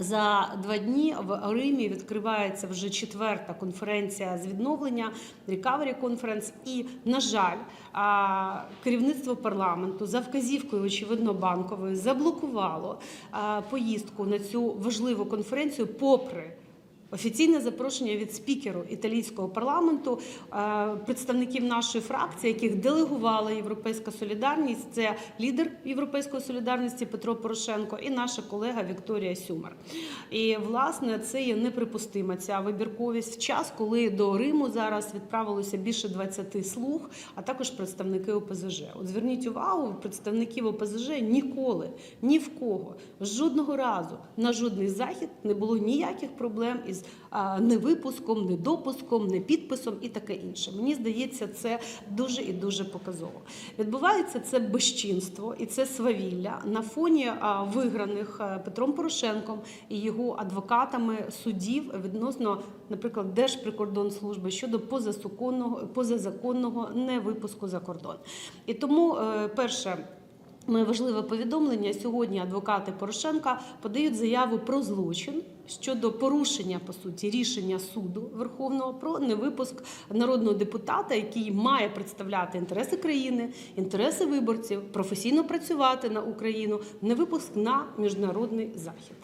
За два дні в Римі відкривається вже четверта конференція з відновлення Recovery Conference. І, на жаль, керівництво парламенту за вказівкою, очевидно, банкової заблокувало поїздку на цю важливу конференцію, попри Офіційне запрошення від спікеру італійського парламенту, е, представників нашої фракції, яких делегувала Європейська солідарність, це лідер Європейської солідарності Петро Порошенко і наша колега Вікторія Сюмар. І власне це є неприпустима ця вибірковість в час, коли до Риму зараз відправилося більше 20 слуг, а також представники ОПЗЖ. От зверніть увагу, представників ОПЗЖ ніколи ні в кого жодного разу на жодний захід не було ніяких проблем із а, невипуском, недопуском, непідписом і таке інше. Мені здається, це дуже і дуже показово. Відбувається це безчинство і це свавілля на фоні виграних Петром Порошенком і його адвокатами судів відносно, наприклад, Держприкордонслужби щодо позасзаконного позазаконного невипуску за кордон. І тому, е, перше. Моє важливе повідомлення сьогодні адвокати Порошенка подають заяву про злочин щодо порушення по суті рішення суду Верховного про невипуск народного депутата, який має представляти інтереси країни, інтереси виборців, професійно працювати на Україну, невипуск на міжнародний захід.